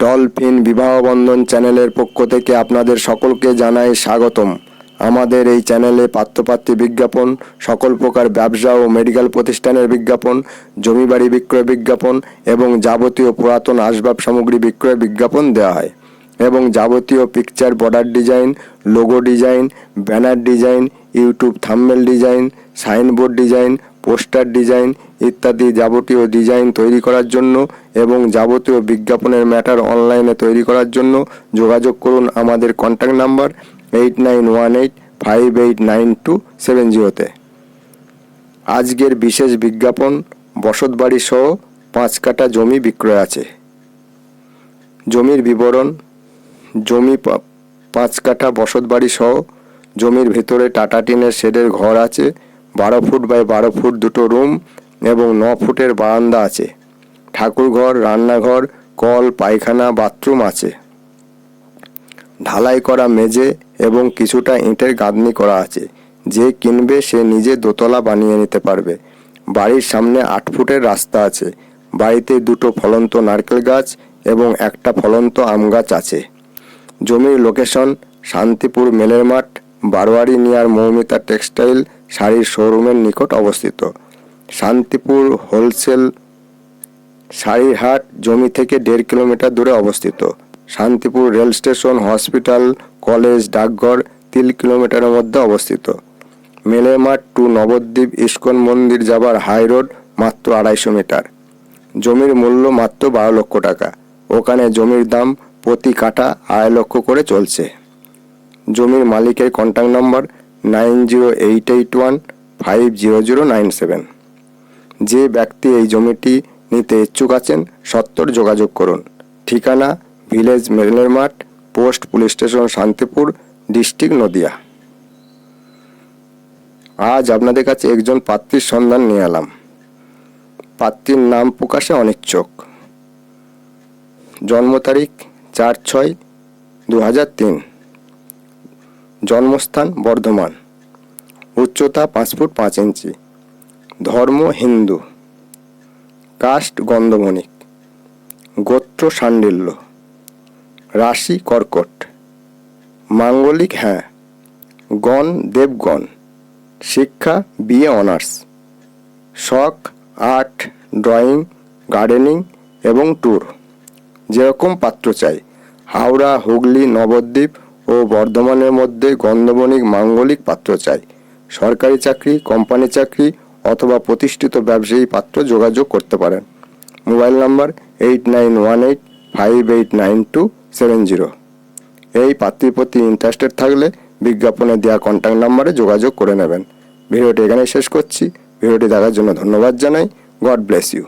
Dolphin Bibahabandhan চ্যানেলের পক্ষ থেকে আপনাদের সকলকে জানাই স্বাগতম। আমাদের এই চ্যানেলে পাত্রপাত্রী বিজ্ঞাপন, সকল প্রকার ব্যবসা ও মেডিকেল প্রতিষ্ঠানের বিজ্ঞাপন জমি বাড়ি বিক্রয় বিজ্ঞাপন এবং যাবতীয় পুরাতন আসবাব সামগ্রী বিক্রয় বিজ্ঞাপন দেওয়া হয় এবং যাবতীয় picture border design logo design banner design YouTube thumbnail design signboard design poster design ইত্যাদি যাবতীয় ডিজাইন তৈরি করার জন্য এবং যাবতীয় বিজ্ঞাপনের ম্যাটার অনলাইনে তৈরি করার জন্য যোগাযোগ করুন আমাদের contact number eight nine one eight five eight nine two seven জিরোতে আজকের বিশেষ বিজ্ঞাপন বসতবাড়ি সহ পাঁচ কাটা জমি বিক্রয় আছে। জমির বিবরণ, জমি পাঁচ কাঠা বসতবাড়ি সহ জমির ভেতরে টাটা টিনের শেডের ঘর আছে বারো ফুট বাই বারো ফুট দুটো রুম এবং ন ফুটের বারান্দা আছে। ঠাকুরঘর, রান্নাঘর, কল, পায়খানা বাথরুম আছে। ঢালাই করা মেঝে এবং কিছুটা ইঁটের গাঁথনি করা আছে। যে কিনবে সে নিজে দোতলা বানিয়ে নিতে পারবে। বাড়ির সামনে আট ফুটের রাস্তা আছে। বাড়িতে দুটো ফলন্ত নারকেল গাছ এবং একটা ফলন্ত আম গাছ আছে। জমির লোকেশন শান্তিপুর মেলের মাঠ, বারোয়ারি নিয়ার মৌমিতা টেক্সটাইল শাড়ির শোরুমের নিকট অবস্থিত। শান্তিপুর হোলসেল শাড়ির হাট জমি থেকে দেড় কিলোমিটার দূরে অবস্থিত। Shantipur rail station, hospital, college, ডাকঘর তিন কিলোমিটারের মধ্যে অবস্থিত। মেলের মাঠ টু নবদ্বীপ ইস্কন মন্দির যাবার হাই রোড মাত্র আড়াইশো মিটার। জমির মূল্য মাত্র বারো লক্ষ টাকা। ওখানে জমির দাম প্রতি কাঠা আড়াই লক্ষ করে চলছে। জমির মালিকের contact number nine zero eight eight one five zero zero nine seven. যে ব্যক্তি এই জমিটি নিতে ইচ্ছুক আছেন, সত্তর যোগাযোগ করুন। ঠিকানা, ভিলেজ মেরিনের মাঠ, post police station, Shantipur, district Nadia. আজ আপনাদের কাছে একজন পাত্রীর সন্ধান নিয়ে এলাম। পাত্রীর নাম প্রকাশে অনিচ্ছুক। জন্ম তারিখ চার ছয় দু হাজার তিন। জন্মস্থান বর্ধমান। উচ্চতা পাঁচ ফুট পাঁচ ইঞ্চি। ধর্ম হিন্দু। কাস্ট গন্ধমণিক গোত্র সান্ডিল্য। রাশি কর্কট। মাঙ্গলিক হ্যাঁ। গণ দেবগণ। শিক্ষা বিএ অনার্স। শখ, আর্ট, ড্রয়িং, গার্ডেনিং এবং ট্যুর। যেরকম পাত্র চাই। হাওড়া, হুগলি, নবদ্বীপ ও বর্ধমানের মধ্যে গন্ধবণিক মাঙ্গলিক পাত্র চাই। সরকারি চাকরি, কোম্পানি চাকরি অথবা প্রতিষ্ঠিত ব্যবসায়ী পাত্র যোগাযোগ করতে পারেন। Mobile number eight nine one eight five eight nine two seven zero এই পাত্রীর প্রতি ইন্টারেস্টেড থাকলে বিজ্ঞাপনে দেওয়া কন্ট্যাক্ট নাম্বারে যোগাযোগ করে নেবেন। ভিডিওটি এখানে শেষ করছি। ভিডিওটি দেখার জন্য ধন্যবাদ জানাই। God bless you